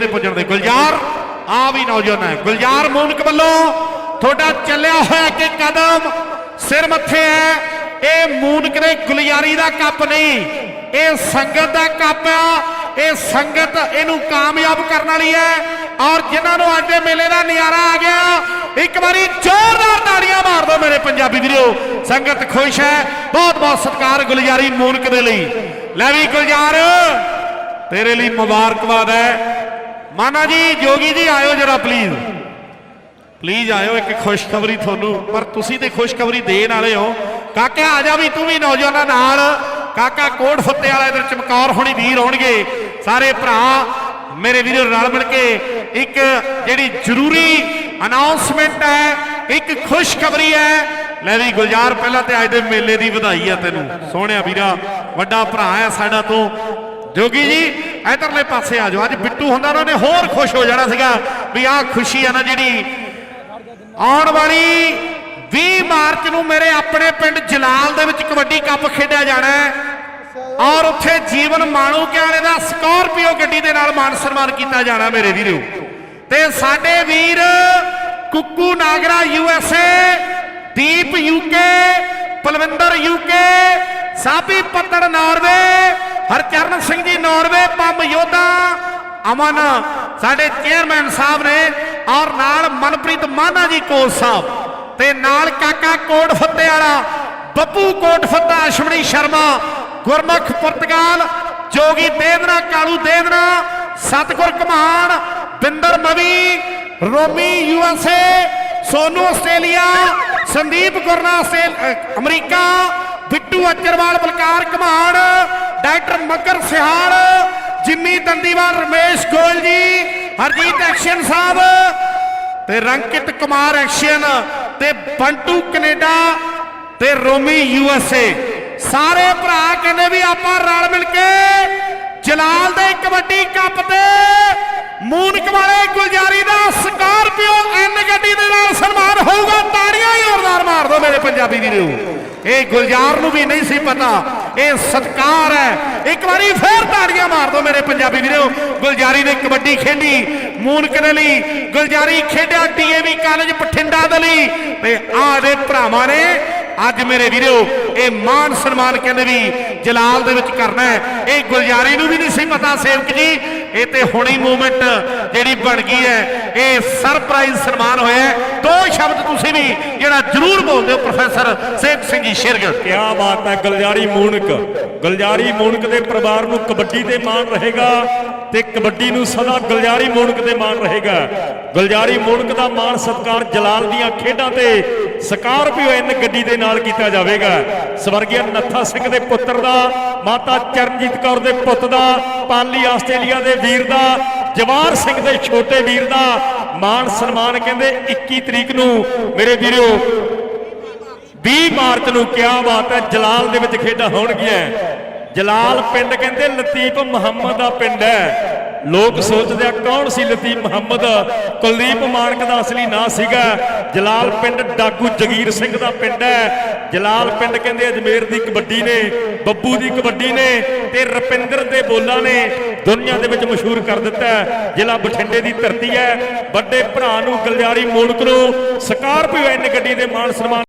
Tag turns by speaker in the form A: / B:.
A: ਤੇ ਪੁੱਜਣ ਦੇ ਗੁਲਜ਼ਾਰ, ਆ ਵੀ ਨੌਜਵਾਨ ਹੈ। ਗੁਲਜ਼ਾਰ ਮੂਨਕ ਵੱਲੋਂ ਤੁਹਾਡਾ ਚੱਲਿਆ ਹੋਇਆ ਕਿ ਕਦਮ, ਸਿਰ ਮੱਥੇ ਹੈ। ਇਹ ਮੂਨਕ ਦੇ ਗੁਲਜ਼ਾਰੀ ਦਾ ਕੱਪ ਨਹੀਂ, ਇਹ ਸੰਗਤ ਦਾ ਕੱਪ ਆ। ਇਹ ਸੰਗਤ ਇਹਨੂੰ ਕਾਮਯਾਬ ਕਰਨ ਵਾਲੀ ਹੈ ਔਰ ਜਿਨ੍ਹਾਂ ਨੂੰ ਅੱਜ ਦੇ ਮੇਲੇ ਦਾ ਨਜ਼ਾਰਾ ਆ ਗਿਆ, ਇੱਕ ਵਾਰੀ ਜ਼ੋਰਦਾਰ ਤਾੜੀਆਂ ਮਾਰ ਦਿਓ ਮੇਰੇ ਪੰਜਾਬੀ ਵੀਰੋ। ਸੰਗਤ ਖੁਸ਼ ਹੈ। ਬਹੁਤ ਬਹੁਤ ਸਤਿਕਾਰ ਗੁਲਜ਼ਾਰੀ ਮੂਨਕ ਦੇ ਲਈ। ਲੈ ਵੀ ਗੁਲਜ਼ਾਰ, ਤੇਰੇ ਲਈ ਮੁਬਾਰਕਬਾਦ ਹੈ। ਮਾਨਾ ਜੀ, ਜੋਗੀ ਜੀ, ਆਇਓ ਜਰਾ ਪਲੀਜ਼ ਪਲੀਜ਼ ਆਇਓ, ਇੱਕ ਖੁਸ਼ਖਬਰੀ ਤੁਹਾਨੂੰ। ਪਰ ਤੁਸੀਂ ਤੇ ਖੁਸ਼ਖਬਰੀ ਦੇਣ ਵਾਲੇ ਹੋ। ਕਾਕਾ, ਆ ਜਾ ਵੀ, ਤੂੰ ਵੀ ਨੌਜਵਾਨਾਂ ਨਾਲ। ਕਾਕਾ, ਕੋਟ ਫੱਤੇ ਵਾਲਾ ਇਧਰ ਚਮਕੌਰ ਹੋਣੀ ਵੀਰ ਹੋਣਗੇ। ਸਾਰੇ ਭਰਾ ਮੇਰੇ ਵੀਰੋ ਰਲ ਮਿਲ ਕੇ ਇੱਕ ਜਿਹੜੀ ਜ਼ਰੂਰੀ ਅਨਾਉਂਸਮੈਂਟ ਹੈ, ਇੱਕ ਖੁਸ਼ਖਬਰੀ ਹੈ। ਲੈ ਵੀ, ਗੁਲਜ਼ਾਰ, ਪਹਿਲਾਂ ਤੇ ਅੱਜ ਦੇ ਮੇਲੇ ਦੀ ਵਧਾਈ ਆ ਤੈਨੂੰ। ਸੋਹਣਿਆ ਵੀਰਾ, ਵੱਡਾ ਭਰਾ ਹੈ ਸਾਡਾ ਤੋਂ। ਜੋਗੀ ਜੀ, ਇਧਰਲੇ ਪਾਸੇ ਆ ਜਾਓ। ਅੱਜ ਬਿੱਟੂ ਹੁੰਦਾ ਉਹਨਾਂ ਨੇ ਹੋਰ ਖੁਸ਼ ਹੋ ਜਾਣਾ ਸੀਗਾ ਵੀ ਆਹ ਖੁਸ਼ੀ ਆ ਨਾ ਜਿਹੜੀ ਆਉਣ ਵਾਲੀ 20 ਮਾਰਚ ਨੂੰ ਮੇਰੇ ਆਪਣੇ ਪਿੰਡ ਜਲਾਲ ਦੇ ਵਿੱਚ ਕਬੱਡੀ ਕੱਪ ਖੇਡਿਆ ਜਾਣਾ ਹੈ। ਔਰ ਉੱਥੇ ਜੀਵਨ ਮਾਣੂ ਵਾਲੇ ਦਾ ਸਕਾਰਪੀਓ ਗੱਡੀ ਦੇ ਨਾਲ ਮਾਨ ਸਨਮਾਨ ਕੀਤਾ ਜਾਣਾ ਮੇਰੇ ਵੀਰੋ। ਤੇ ਸਾਡੇ ਵੀਰ Kukku Nagra U S A, Deep UK Palwinder UK Sabi Pattar Norway, Harcharan Singh ji Norway Pamm ਯੋਧਾ। ਅਮਨ, ਸਾਡੇ ਚੇਅਰਮੈਨ ਸਾਹਿਬ ਨੇ, ਔਰ ਨਾਲ ਮਨਪ੍ਰੀਤ ਮਾਨਾ ਜੀ ਕੋਚ ਸਾਹਿਬ ਤੇ ਨਾਲ ਕਾਕਾ ਕੋਟ ਫੱਤੇ ਵਾਲਾ, ਬੱਬੂ ਕੋਟ ਫੱਤਾ, ਅਸ਼ਵਨੀ ਸ਼ਰਮਾ, ਗੁਰਮੁਖ ਪੁਰਤਗਾਲ, ਜੋਗੀ ਦੇਵਨਾ, Kalu Devna, Satgur Kaman, Binder Mavi, Romi U S A, Sonu Australia, Sandeep Gurna America, Bittu Acharwal Balkar Kaman, doctor Makkar Sihal Jimmy Dandiwal Ramesh Goyal ji, Harjeet action ਸਾਹਿਬ ਤੇ ਰੰਕਿਤ ਕੁਮਾਰ ਐਕਸ਼ਨ ਤੇ Bantu Canada ਤੇ ਰੋਮੀ U S ਏ। ਸਾਰੇ ਭਰਾ ਕਹਿੰਦੇ ਵੀ ਆਪਾਂ ਰਲ ਮਿਲ ਕੇ ਜਲਾਲ ਦੇ kabaddi cup ਤੇ ਮੂਨਕ ਵਾਲੇ ਗੁਲਜਾਰੀ ਦਾ ਸਕਾਰਪੀਓ ਐਨ ਗੱਡੀ ਦੇ ਨਾਲ ਸਨਮਾਨ ਹੋਊਗਾ ਤਾੜੀਆਂ ਜ਼ੋਰਦਾਰ ਮਾਰ ਦਿਓ ਮੇਰੇ ਇਹ ਗੁਲਜ਼ਾਰ ਨੂੰ ਵੀ ਨਹੀਂ ਸੀ ਪਤਾ। ਇਹ ਸਤਕਾਰ ਹੈ। ਇੱਕ ਵਾਰੀ ਫੇਰ ਤਾੜੀਆਂ ਮਾਰ ਦਿਓ ਮੇਰੇ ਪੰਜਾਬੀ ਵੀਰੋ। ਗੁਲਜਾਰੀ ਨੇ ਕਬੱਡੀ ਖੇਡੀ, ਮੂਨਕ ਦੇ ਲਈ। ਗੁਲਜਾਰੀ ਖੇਡਿਆ ਡੀਏਵੀ ਕਾਲਜ ਬਠਿੰਡਾ ਦੇ ਲਈ। ਤੇ ਆਹ ਦੇ ਭਰਾਵਾਂ ਨੇ ਅੱਜ ਮੇਰੇ ਵੀਰੋ, ਇਹ ਮਾਨ ਸਨਮਾਨ ਕਹਿੰਦੇ ਵੀ ਜਲਾਲ ਦੇ ਵਿੱਚ ਕਰਨਾ ਹੈ। ਇਹ ਗੁਲਜਾਰੀ ਨੂੰ ਵੀ ਨਹੀਂ ਸੀ ਪਤਾ, ਸੇਵਕ ਜੀ। ਇਹ ਤੇ ਹੁਣੀ ਮੂਵਮੈਂਟ ਜਿਹੜੀ ਬਣ ਗਈ ਹੈ, ਇਹ ਸਰਪ੍ਰਾਈਜ਼ ਸਨਮਾਨ ਹੋਇਆ ਦੋ ਸ਼ਬਦ ਤੁਸੀਂ ਵੀ ਜਿਹੜਾ ਜ਼ਰੂਰ ਬੋਲਦੇ ਹੋ, ਪ੍ਰੋਫੈਸਰ ਸੇਵਕ ਸਿੰਘ ਜੀ ਸ਼ੇਰਗਿਲ।
B: ਕਿਆ ਬਾਤ ਹੈ, ਗਲਜਾਰੀ ਮੂਨਕ। ਗਲਜਾਰੀ ਮੂਨਕ ਦੇ ਪਰਿਵਾਰ ਨੂੰ ਕਬੱਡੀ ਤੇ ਮਾਣ ਰਹੇਗਾ। ਤੇ ਕਬੱਡੀ ਨੂੰ ਸਦਾ ਗਲਜਾਰੀ ਮੂਨਕ ਤੇ ਮਾਣ ਰਹੇਗਾ। ਗਲਜਾਰੀ ਮੂਨਕ ਦਾ ਮਾਣ ਸਤਕਾਰ ਜਲਾਲ ਦੀਆਂ ਖੇਡਾਂ ਤੇ ਸਕਾਰਪੀਓ ਐਨ ਗੱਡੀ ਦੇ ਨਾਲ ਕੀਤਾ ਜਾਵੇਗਾ। ਸਵਰਗੀ ਨੱਥਾ ਸਿੰਘ ਦੇ ਪੁੱਤਰ ਦਾ, ਮਾਤਾ ਚਰਨਜੀਤ ਕੌਰ ਦੇ ਪੁੱਤ ਦਾ, ਪਾਲੀ ਆਸਟ੍ਰੇਲੀਆ ਦੇ ਵੀਰ ਦਾ ਜਵਾਰ ਸਿੰਘ ਦੇ ਛੋਟੇ ਵੀਰ ਦਾ ਮਾਣ ਸਨਮਾਨ ਕਹਿੰਦੇ 21 ਤਰੀਕ ਨੂੰ। ਮੇਰੇ ਵੀਰੋ 20 ਮਾਰਚ ਨੂੰ ਕਿਆ ਬਾਤ ਹੈ, ਜਲਾਲ ਦੇ ਵਿੱਚ ਖੇਡਾਂ ਹੋਣਗੀਆਂ। ਜਲਾਲ ਪਿੰਡ ਕਹਿੰਦੇ ਲਤੀਫ ਮੁਹੰਮਦ ਦਾ ਪਿੰਡ ਹੈ। ਲੋਕ ਸੋਚਦੇ ਆ ਕੌਣ ਸੀ ਲਤੀਫ ਮੁਹੰਮਦ? ਕੁਲਦੀਪ ਮਾਨਕ ਦਾ ਅਸਲੀ ਨਾਂ ਸੀਗਾ। ਜਲਾਲ ਪਿੰਡ ਡਾਕੂ ਜਗੀਰ ਸਿੰਘ ਦਾ ਪਿੰਡ ਹੈ। ਜਲਾਲ ਪਿੰਡ ਕਹਿੰਦੇ ਅਜਮੇਰ ਦੀ ਕਬੱਡੀ ਨੇ, ਬੱਬੂ ਦੀ ਕਬੱਡੀ ਨੇ ਤੇ ਰਪਿੰਦਰ ਦੇ ਬੋਲਾਂ ਨੇ ਦੁਨੀਆ ਦੇ ਵਿੱਚ ਮਸ਼ਹੂਰ ਕਰ ਦਿੱਤਾ ਜ਼ਿਲ੍ਹਾ ਬਠਿੰਡੇ ਦੀ ਧਰਤੀ ਹੈ। ਵੱਡੇ ਭਰਾ ਨੂੰ ਗਲਿਆਰੀ ਮੋੜਕ ਨੂੰ ਸਕਾਰਪੀਓ ਐਨ ਗੱਡੀ ਦੇ ਮਾਨ ਸਨਮਾਨ